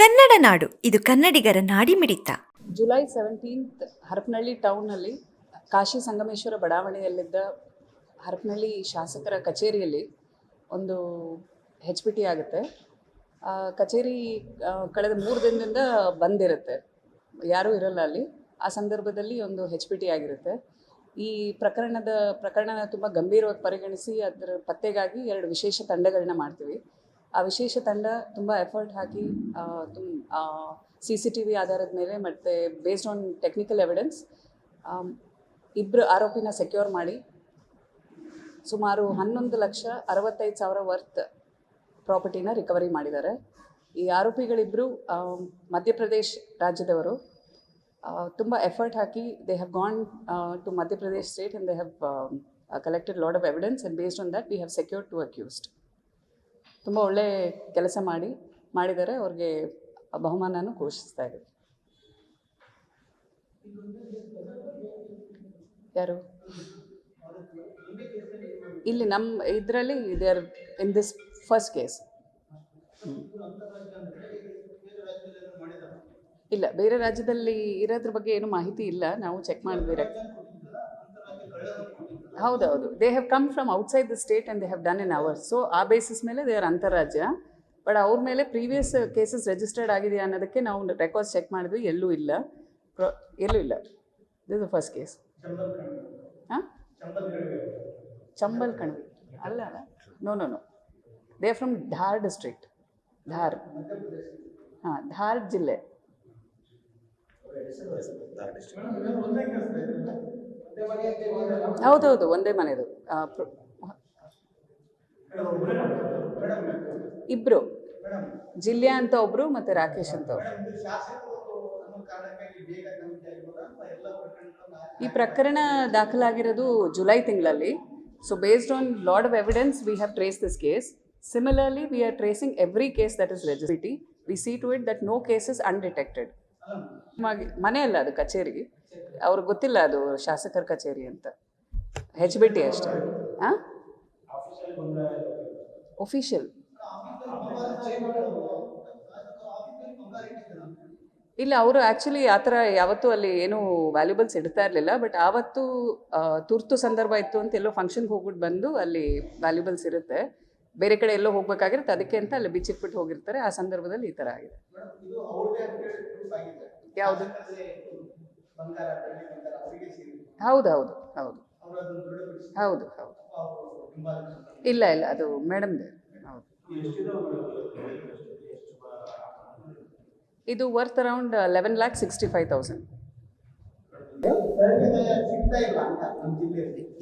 ಕನ್ನಡ ನಾಡು, ಇದು ಕನ್ನಡಿಗರ ನಾಡಿ ಮಿಡಿತ. ಜುಲೈ ಸೆವೆಂಟೀನ್ತ್ ಹರಪನಹಳ್ಳಿ ಟೌನ್ನಲ್ಲಿ ಕಾಶಿ ಸಂಗಮೇಶ್ವರ ಬಡಾವಣೆಯಲ್ಲಿದ್ದ ಹರಪನಹಳ್ಳಿ ಶಾಸಕರ ಕಚೇರಿಯಲ್ಲಿ ಒಂದು ಹೆಚ್ ಪಿ ಟಿ ಆಗುತ್ತೆ. ಕಚೇರಿ ಕಳೆದ ಮೂರು ದಿನದಿಂದ ಬಂದಿರುತ್ತೆ. ಯಾರೂ ಇರಲ್ಲ ಅಲ್ಲಿ. ಆ ಸಂದರ್ಭದಲ್ಲಿ ಒಂದು ಹೆಚ್ ಪಿ ಟಿ ಆಗಿರುತ್ತೆ. ಈ ಪ್ರಕರಣದ ಪ್ರಕರಣ ತುಂಬ ಗಂಭೀರವಾಗಿ ಪರಿಗಣಿಸಿ, ಅದರ ಪತ್ತೆಗಾಗಿ ಎರಡು ವಿಶೇಷ ತಂಡಗಳನ್ನ ಮಾಡ್ತೀವಿ. ಆ ವಿಶೇಷ ತಂಡ ತುಂಬ ಎಫರ್ಟ್ ಹಾಕಿ ತುಮ್ ಸಿ ಸಿ ಟಿ ವಿ ಆಧಾರದ ಮೇಲೆ ಮತ್ತು ಬೇಸ್ಡ್ ಆನ್ ಟೆಕ್ನಿಕಲ್ ಎವಿಡೆನ್ಸ್ ಇಬ್ಬರು ಆರೋಪಿನ ಸೆಕ್ಯೂರ್ ಮಾಡಿ, ಸುಮಾರು ಹನ್ನೊಂದು ಲಕ್ಷ ಅರವತ್ತೈದು ಸಾವಿರ ವರ್ತ್ ಪ್ರಾಪರ್ಟಿನ ರಿಕವರಿ ಮಾಡಿದ್ದಾರೆ. ಈ ಆರೋಪಿಗಳಿಬ್ಬರು ಮಧ್ಯಪ್ರದೇಶ್ ರಾಜ್ಯದವರು. ತುಂಬ effort hockey they have gone to Madhya Pradesh state and they have collected lot of evidence and based on that we have secure two accused ತುಂಬ ಒಳ್ಳೆ ಕೆಲಸ ಮಾಡಿ, ಮಾಡಿದರೆ ಅವ್ರಿಗೆ ಬಹುಮಾನನೂ ಘೋಷಿಸ್ತಾ ಇದ್ದೀವಿ ಯಾರು? ಇಲ್ಲಿ ನಮ್ಮ ಇದರಲ್ಲಿ they are in this first case ಇಲ್ಲ, ಬೇರೆ ರಾಜ್ಯದಲ್ಲಿ ಇರೋದ್ರ ಬಗ್ಗೆ ಏನು ಮಾಹಿತಿ ಇಲ್ಲ. ನಾವು ಚೆಕ್ ಮಾಡಿದ್ವಿ ಹೌದೌದು. They have come from outside the state and they have done in hours so ಆ ಬೇಸಿಸ್ ಮೇಲೆ ದೇ ಆರ್ ಅಂತಾರಾಜ್ಯ ಬಟ್ ಅವ್ರ ಮೇಲೆ ಪ್ರೀವಿಯಸ್ ಕೇಸಸ್ ರಿಜಿಸ್ಟರ್ಡ್ ಆಗಿದೆಯಾ ಅನ್ನೋದಕ್ಕೆ ನಾವು ರೆಕಾರ್ಡ್ಸ್ ಚೆಕ್ ಮಾಡಿದ್ವಿ. ಎಲ್ಲೂ ಇಲ್ಲ. ಎಲ್ಲೂ ಇಲ್ಲ. ದಿಸ್ ದ ಫಸ್ಟ್ ಕೇಸ್ ಹಾಂ ಚಂಬಲ್ ಕಣಿವೆ. ಅಲ್ಲ no no no they from Dhar district Dhar ಹಾಂ ಧಾರ್ ಜಿಲ್ಲೆ. ಹೌದೌದು ಒಂದೇ ಮನೆದು. ಇಬ್ರು. ಜಿಲ್ಲೆ ಅಂತ ಒಬ್ರು ಮತ್ತೆ ರಾಕೇಶ್ ಅಂತ ಒಬ್ರು. ಈ ಪ್ರಕರಣ ದಾಖಲಾಗಿರೋದು ಜುಲೈ ತಿಂಗಳಲ್ಲಿ. So based on lot of evidence we have trace this case similarly we are tracing every case that is registered we see to it that no case is undetected ಮನೆ ಅಲ್ಲ ಅದು ಕಚೇರಿ ಅವ್ರಿಗೆ ಗೊತ್ತಿಲ್ಲ ಅದು ಶಾಸಕರ ಕಚೇರಿ ಅಂತ. ಹೆಚ್ ಬಿ ಟಿ ಅಷ್ಟೇ. ಹಾಂ ಒಫಿಷಿಯಲ್ ಇಲ್ಲ ಅವರು ಆ್ಯಕ್ಚುಲಿ ಆ ಥರ ಯಾವತ್ತೂ ಅಲ್ಲಿ ಏನೂ ವ್ಯಾಲ್ಯೂಬಲ್ಸ್ ಇಡ್ತಾ ಇರಲಿಲ್ಲ ಬಟ್ ಆವತ್ತು ತುರ್ತು ಸಂದರ್ಭ ಇತ್ತು ಅಂತ ಎಲ್ಲೋ ಫಂಕ್ಷನ್ಗೆ ಹೋಗ್ಬಿಟ್ಟು ಬಂದು ಅಲ್ಲಿ ವ್ಯಾಲ್ಯೂಬಲ್ಸ್ ಇರುತ್ತೆ. ಬೇರೆ ಕಡೆ ಎಲ್ಲೋ ಹೋಗ್ಬೇಕಾಗಿರುತ್ತೆ ಅದಕ್ಕೆ ಅಂತ ಅಲ್ಲಿ ಬಿಚ್ಚಿಟ್ಬಿಟ್ಟು ಹೋಗಿರ್ತಾರೆ. ಆ ಸಂದರ್ಭದಲ್ಲಿ ಈ ಥರ ಆಗಿದೆ. ಯಾವುದು? ಹೌದು ಹೌದು ಹೌದು. ಹೌದು ಹೌದು. ಇಲ್ಲ ಇಲ್ಲ ಅದು ಮೇಡಮ್ದೆ. ಹೌದು. ಇದು worth around eleven lakh sixty five thousand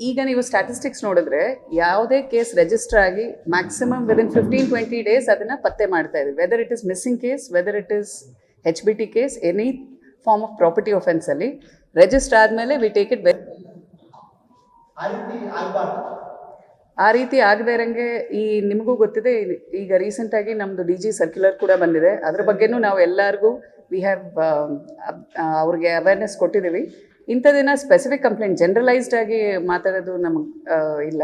ಈಗ ನೀವು ಸ್ಟ್ಯಾಟಿಸ್ಟಿಕ್ಸ್ ನೋಡಿದ್ರೆ ಯಾವುದೇ ಕೇಸ್ ರಿಜಿಸ್ಟರ್ ಆಗಿ maximum within fifteen twenty days ಅದನ್ನ ಪತ್ತೆ ಮಾಡ್ತಾ ಇದ್ದೀವಿ. Whether it is missing case whether it is H B T case any form of property ಒಫೆನ್ಸಲ್ಲಿ register ಆದಮೇಲೆ ವಿ ಟೇಕ್ ಇಟ್ ವೆರಿ ಆ ರೀತಿ ಆಗದೇ ಇರಂಗೆ ಈ ನಿಮಗೂ ಗೊತ್ತಿದೆ ಈಗ ಈಗ ರೀಸೆಂಟಾಗಿ ನಮ್ಮದು ಡಿ ಜಿ ಸರ್ಕ್ಯುಲರ್ ಕೂಡ ಬಂದಿದೆ. ಅದ್ರ ಬಗ್ಗೆನೂ ನಾವು ಎಲ್ಲರಿಗೂ ವಿ ಹ್ಯಾವ್ ಅವ್ರಿಗೆ ಅವೇರ್ನೆಸ್ ಕೊಟ್ಟಿದ್ದೀವಿ. ಇಂಥದ್ದೇನ ಸ್ಪೆಸಿಫಿಕ್ ಕಂಪ್ಲೇಂಟ್ ಜನರಲೈಸ್ಡ್ ಆಗಿ ಮಾತಾಡೋದು ನಮಗೆ ಇಲ್ಲ.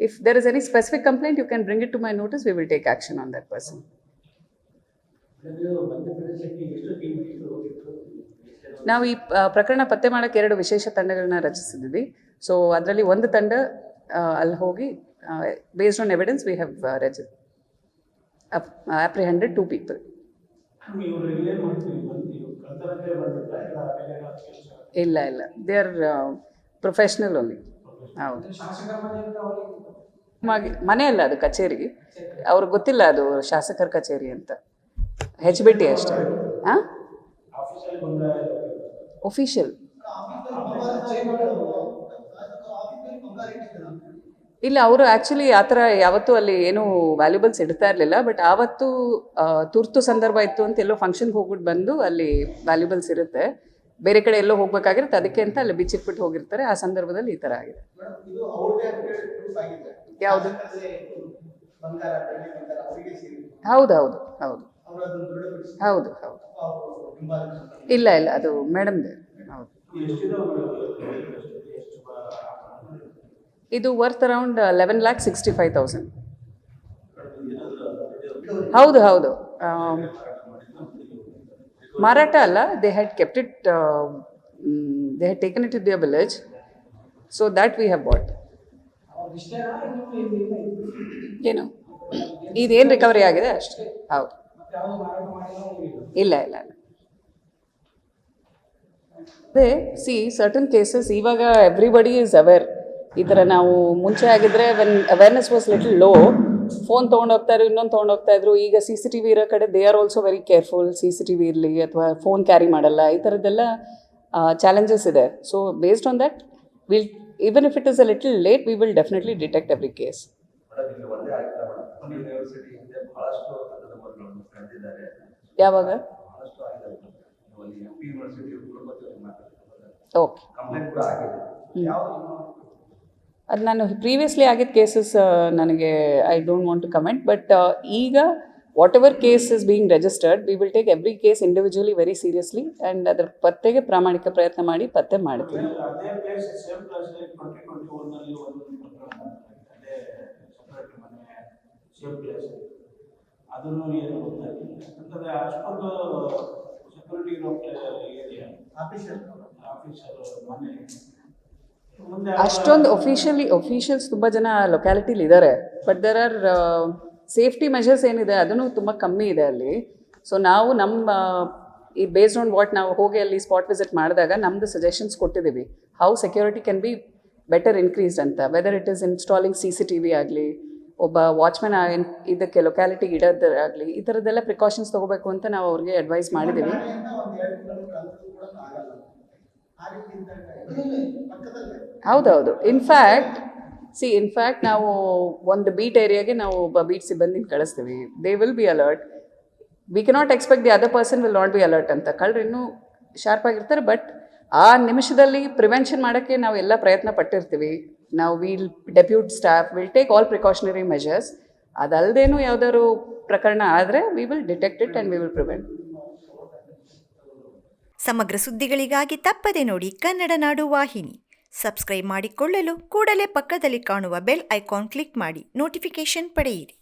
If there is any specific complaint you can bring it to my notice we will take action on that person ನಾವು ಈ ಪ್ರಕರಣ ಪತ್ತೆ ಮಾಡೋಕ್ಕೆ ಎರಡು ವಿಶೇಷ ತಂಡಗಳನ್ನ ರಚಿಸಿದ್ವಿ. ಸೊ ಅದರಲ್ಲಿ ಒಂದು ತಂಡ ಅಲ್ಲಿ ಹೋಗಿ based on evidence we have Rachi apprehended two people ಇಲ್ಲ ಇಲ್ಲ. ದೇ ಆರ್ ಪ್ರೊಫೆಷ್ನಲ್ ಓನ್ಲಿ ಹೌದು. ಮನೆ ಅಲ್ಲ ಅದು ಕಚೇರಿ. ಅವ್ರಿಗೆ ಗೊತ್ತಿಲ್ಲ ಅದು ಶಾಸಕರ ಕಚೇರಿ ಅಂತ. ಹೆಚ್ ಬಿ ಟಿ ಅಷ್ಟೇ. ಹಾಂ ಒಫಿಷಿಯಲ್ ಇಲ್ಲ, ಅವರು ಆ್ಯಕ್ಚುಲಿ ಆ ಥರ ಯಾವತ್ತೂ ಅಲ್ಲಿ ಏನೂ ವ್ಯಾಲ್ಯೂಬಲ್ಸ್ ಇಡ್ತಾ ಇರಲಿಲ್ಲ ಬಟ್ ಆವತ್ತು ತುರ್ತು ಸಂದರ್ಭ ಇತ್ತು ಅಂತ ಎಲ್ಲೋ ಫಂಕ್ಷನ್ಗೆ ಹೋಗ್ಬಿಟ್ಟು ಬಂದು ಅಲ್ಲಿ ವ್ಯಾಲ್ಯೂಬಲ್ಸ್ ಇರುತ್ತೆ. ಬೇರೆ ಕಡೆ ಎಲ್ಲೋ ಹೋಗ್ಬೇಕಾಗಿರುತ್ತೆ, ಅದಕ್ಕೆ ಅಂತ ಅಲ್ಲಿ ಬಿಚ್ಚಿಟ್ಬಿಟ್ಟು ಹೋಗಿರ್ತಾರೆ. ಆ ಸಂದರ್ಭದಲ್ಲಿ ಈ ಥರ ಆಗಿದೆ. ಯಾವುದು? ಹೌದು ಹೌದು ಹೌದು. ಹೌದು ಹೌದು. ಇಲ್ಲ ಇಲ್ಲ ಅದು ಮೇಡಮ್ದೆ. ಹೌದು. ಇದು worth around eleven lakh sixty five thousand ಹೌದು. ಹೌದು ಮಾರಾಟ ಅಲ್ಲ they had kept it they had taken it to their village so that we have bought ಏನು? ಇದೇನು ರಿಕವರಿ ಆಗಿದೆ? ಅಷ್ಟೇ. ಹೌದು. ಇಲ್ಲ ಇಲ್ಲ ಅದೇ ಸಿ ಸರ್ಟನ್ ಕೇಸಸ್ ಇವಾಗ ಎವ್ರಿಬಡಿ ಈಸ್ ಅವೇರ್ ಈ ಥರ ನಾವು ಮುಂಚೆ ಆಗಿದ್ರೆ when awareness was little low phone ತೊಗೊಂಡೋಗ್ತಾ ಇದ್ರು, ಇನ್ನೊಂದು ತೊಗೊಂಡೋಗ್ತಾ ಇದ್ರು, ಈಗ ಸಿ ಸಿ ಟಿ ವಿ ಇರೋ ಕಡೆ they are also very careful C C T V ಇರಲಿ ಅಥವಾ ಫೋನ್ ಕ್ಯಾರಿ ಮಾಡಲ್ಲ, ಈ ಥರದ್ದೆಲ್ಲ ಚಾಲೆಂಜಸ್ ಇದೆ. So based on that will even if it is a little late we will definitely detect every case ಯಾವಾಗ? Okay ಅದು ನಾನು previously ಆಗಿದ್ದ ಕೇಸಸ್ ನನಗೆ I don't want to comment but ಈಗ whatever case is being registered we will take every case individually very seriously and ಅದರ ಪತ್ತೆಗೆ ಪ್ರಾಮಾಣಿಕ ಪ್ರಯತ್ನ ಮಾಡಿ ಪತ್ತೆ ಮಾಡ್ತೀವಿ. ಅದನ್ನು ಏನು ಗೊತ್ತಾಗಿಲ್ಲ. ಅಷ್ಟೊಂದು ಸೆಕ್ಯೂರಿಟಿ ಇರೋ ಏರಿಯಾ. ಆಫೀಸರ್ ಆಫೀಸರ್ ಮನೆ. ಮುಂದೆ ಅಷ್ಟೊಂದು ಒಫಿಷಿಯಲಿ ಒಫಿಷಿಯಲ್ಸ್ ತುಂಬ ಜನ ಲೊಕ್ಯಾಲಿಟಿಲಿ ಇದ್ದಾರೆ but there are safety measures ಏನಿದೆ ಅದನ್ನು ತುಂಬ ಕಮ್ಮಿ ಇದೆ ಅಲ್ಲಿ. ಸೊ ನಾವು ನಮ್ಮ ಈ ಬೇಸ್ಡ್ ಆನ್ ವಾಟ್ ನಾವು ಹೋಗಿ ಅಲ್ಲಿ ಸ್ಪಾಟ್ ವಿಸಿಟ್ ಮಾಡಿದಾಗ ನಮ್ದು ಸಜೆಷನ್ಸ್ ಕೊಟ್ಟಿದ್ದೀವಿ. How security can be better increased ಅಂತ. Whether it is installing C C T V ಆಗಲಿ ಒಬ್ಬ ವಾಚ್ಮ್ಯಾನ್ ಇದಕ್ಕೆ ಲೊಕ್ಯಾಲಿಟಿಗೆ ಇಡೋದಾಗಲಿ ಈ ಥರದ್ದೆಲ್ಲ ಪ್ರಿಕಾಷನ್ಸ್ ತೊಗೋಬೇಕು ಅಂತ ನಾವು ಅವ್ರಿಗೆ ಅಡ್ವೈಸ್ ಮಾಡಿದ್ದೀವಿ ಹೌದೌದು. ಇನ್ಫ್ಯಾಕ್ಟ್ ಸಿ ಇನ್ಫ್ಯಾಕ್ಟ್ ನಾವು ಒಂದು ಬೀಟ್ ಏರಿಯಾಗೆ ನಾವು ಒಬ್ಬ ಬೀಟ್ ಸಿಬ್ಬಂದಿನ ಕಳಿಸ್ತೀವಿ. They will be alert we cannot expect the other person will not be alert ಅಂತ. ಕಳ್ಳರು ಇನ್ನೂ ಶಾರ್ಪ್ ಆಗಿರ್ತಾರೆ ಬಟ್ ಆ ನಿಮಿಷದಲ್ಲಿ ಪ್ರಿವೆನ್ಷನ್ ಮಾಡೋಕ್ಕೆ ನಾವು ಎಲ್ಲ ಪ್ರಯತ್ನ ಪಟ್ಟಿರ್ತೀವಿ. ನಾವು will depute staff will take all precautionary measures ಅದಲ್ಲದೇನು ಯಾವ್ದಾದ್ರು ಪ್ರಕರಣ ಆದರೆ we will detect it and we will prevent ಸಮಗ್ರ ಸುದ್ದಿಗಳಿಗಾಗಿ ತಪ್ಪದೆ ನೋಡಿ ಕನ್ನಡ ನಾಡು ವಾಹಿನಿ. ಸಬ್ಸ್ಕ್ರೈಬ್ ಮಾಡಿಕೊಳ್ಳಲು ಕೂಡಲೇ ಪಕ್ಕದಲ್ಲಿ ಕಾಣುವ ಬೆಲ್ ಐಕಾನ್ ಕ್ಲಿಕ್ ಮಾಡಿ ನೋಟಿಫಿಕೇಶನ್ ಪಡೆಯಿರಿ.